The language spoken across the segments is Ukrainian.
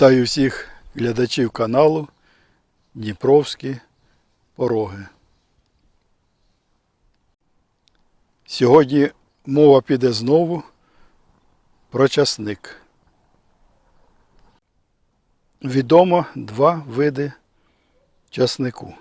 Вітаю всіх глядачів каналу Дніпровські пороги. Сьогодні мова піде знову про часник. Відомо два види часнику.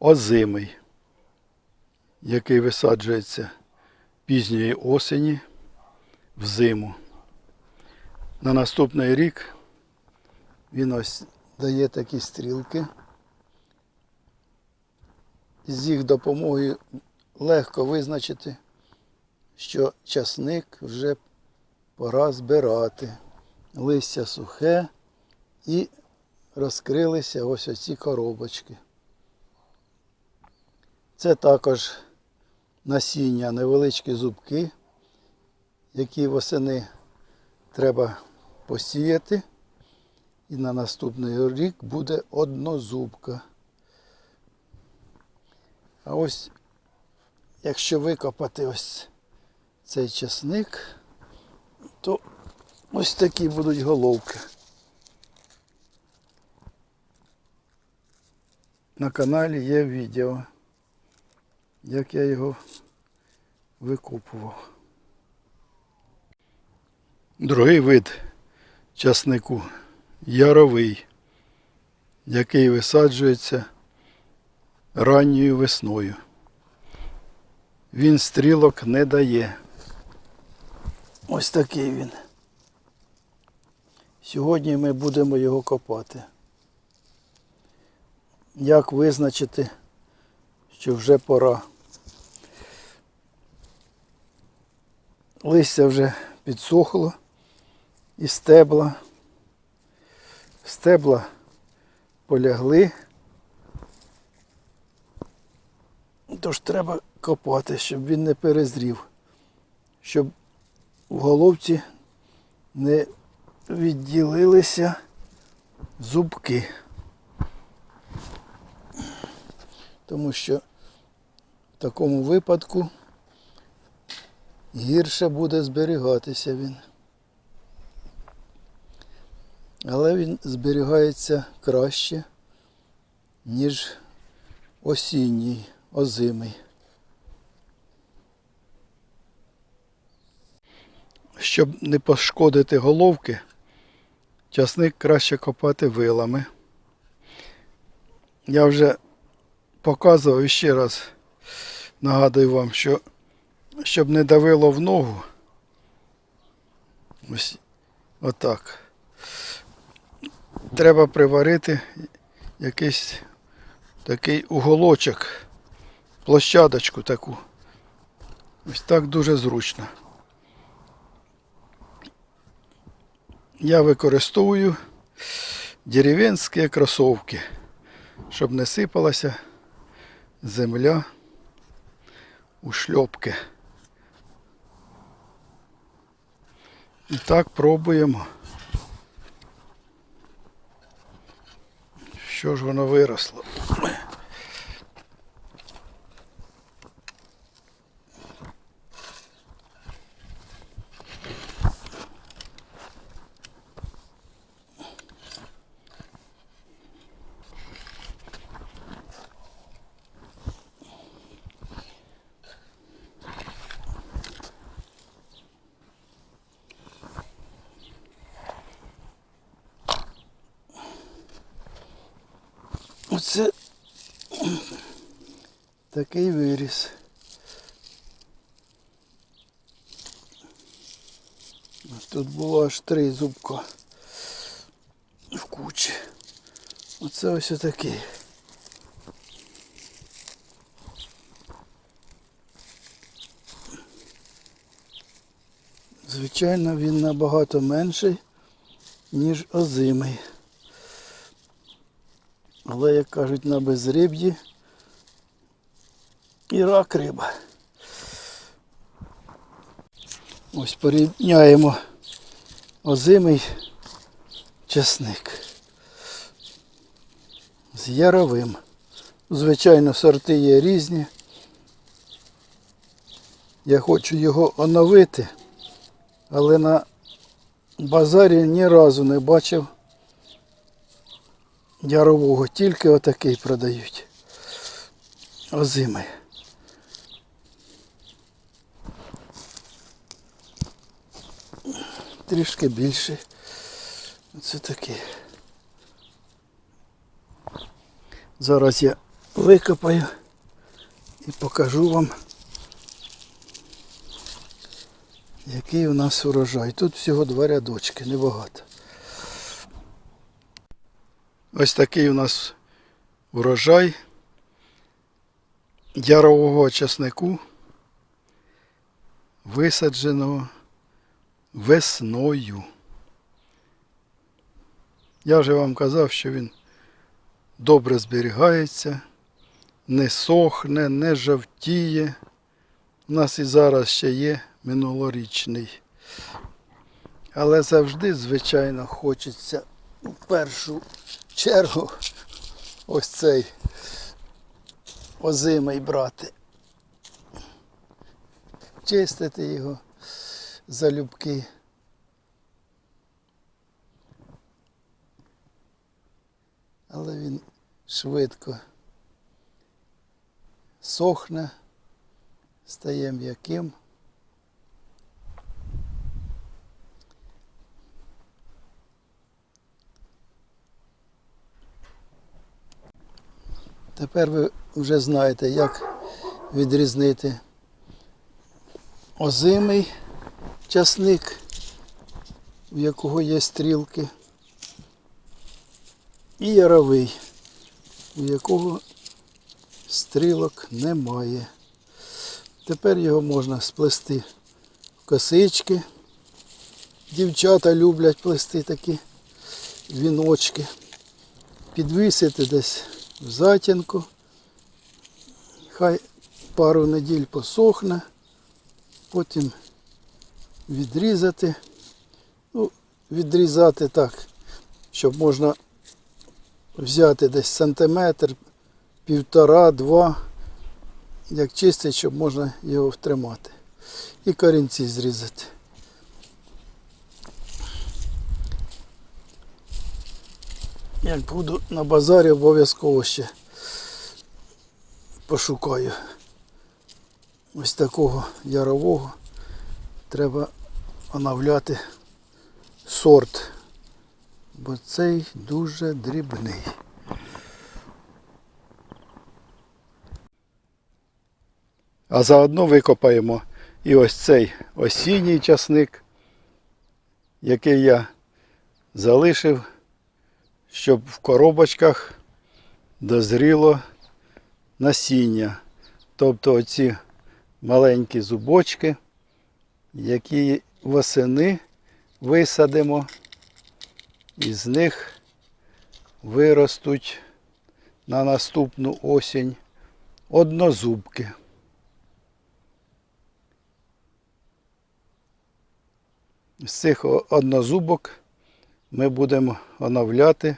Озимий, який висаджується пізньої осені в зиму. На наступний рік він ось дає такі стрілки. З їх допомогою легко визначити, що часник вже пора збирати. Листя сухе і розкрилися ось оці коробочки. Це також насіння, невеличкі зубки, які восени треба посіяти. І на наступний рік буде однозубка. А ось, якщо викопати ось цей часник, то ось такі будуть головки. На каналі є відео, як я його викопував. Другий вид часнику яровий, який висаджується ранньою весною. Він стрілок не дає. Ось такий він. Сьогодні ми будемо його копати. Як визначити, що вже пора. Листя вже підсохло і стебла. Стебла полягли. Тож треба копати, щоб він не перезрів, щоб в головці не відділилися зубки. Тому що в такому випадку гірше буде зберігатися він. Але він зберігається краще, ніж осінній, озимий. Щоб не пошкодити головки, часник краще копати вилами. Я вже показував ще раз нагадую вам, що щоб не давило в ногу, ось отак треба приварити якийсь такий уголочок, площадочку таку. Ось так дуже зручно. Я використовую дерев'янські кросовки, щоб не сипалася земля у шльопки. І так пробуємо. Що ж воно виросло? Оце такий виріс. Тут було аж три зубка в кучі. Оце ось отакий. Звичайно, він набагато менший, ніж озимий. Але, як кажуть, на безриб'ї і рак риба. Ось порівняємо озимий чесник з яровим. Звичайно, сорти є різні. Я хочу його оновити, але на базарі ні разу не бачив ярового, тільки отакий продають. Озимий. Трішки більше. Це такий. Зараз я викопаю і покажу вам, який у нас урожай. Тут всього два рядочки, небагато. Ось такий у нас урожай ярового часнику, висадженого весною. Я вже вам казав, що він добре зберігається, не сохне, не жовтіє. У нас і зараз ще є минулорічний. Але завжди, звичайно, хочеться в першу чергу ось цей озимий брати. Чистити його залюбки. Але він швидко сохне, стає м'яким. Тепер ви вже знаєте, як відрізнити озимий часник, у якого є стрілки, і яровий, у якого стрілок немає. Тепер його можна сплести в косички. Дівчата люблять плести такі віночки. Підвісити десь в затінку. Хай пару неділь посохне, потім відрізати. Ну, відрізати так, щоб можна взяти десь сантиметр, півтора-два, як чистить, щоб можна його втримати. І корінці зрізати. Як буду на базарі, обов'язково ще пошукаю. Ось такого ярового треба оновляти сорт, бо цей дуже дрібний. А заодно викопаємо і ось цей осінній часник, який я залишив, щоб в коробочках дозріло насіння. Тобто оці маленькі зубочки, які восени висадимо, і з них виростуть на наступну осінь однозубки. З цих однозубок ми будемо оновляти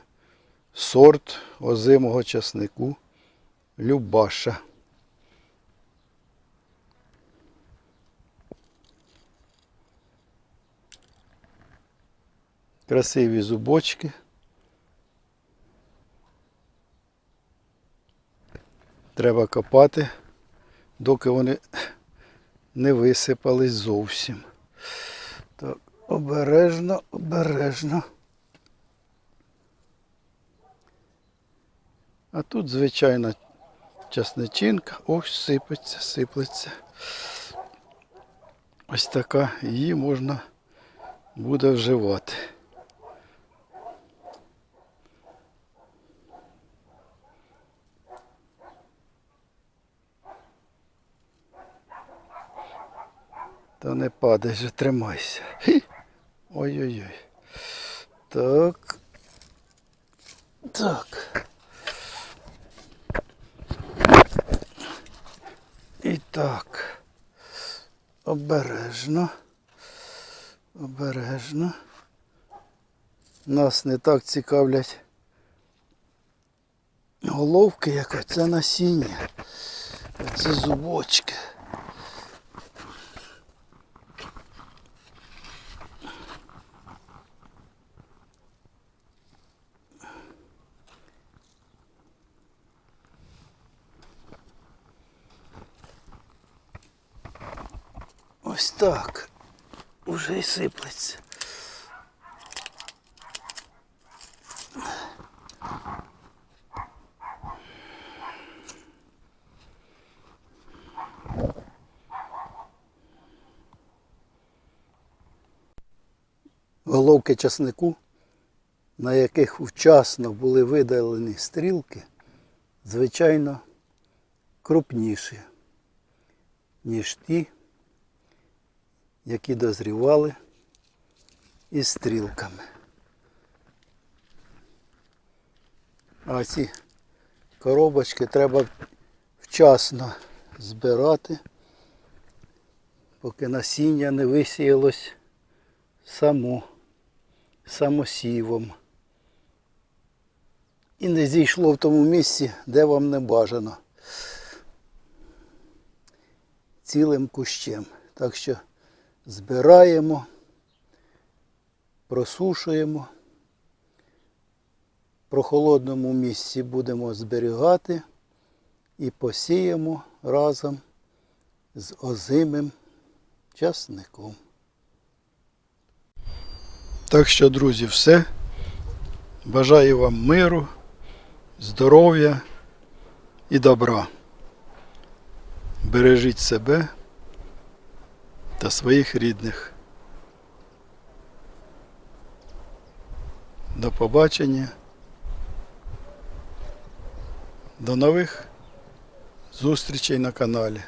сорт озимого часнику Любаша. Красиві зубочки. Треба копати, доки вони не висипались зовсім. Так, обережно, обережно. А тут, звичайно, часничинка. Ось сипеться, сиплеться. Ось така, її можна буде вживати. Та не падай же, тримайся. Ой-ой-ой. Так. Так. І так. Обережно. Обережно. Нас не так цікавлять головки, як оце насіння. Оце зубочки. Ось так. Уже й сиплеться. Головки часнику, на яких вчасно були видалені стрілки, звичайно, крупніші, ніж ті, які дозрівали із стрілками. А ці коробочки треба вчасно збирати, поки насіння не висіялось само, самосівом. І не зійшло в тому місці, де вам не бажано. Цілим кущем. Так що збираємо, просушуємо. В прохолодному місці будемо зберігати і посіємо разом з озимим часником. Так що, друзі, все. Бажаю вам миру, здоров'я і добра. Бережіть себе та своїх рідних. До побачення. До нових зустрічей на каналі.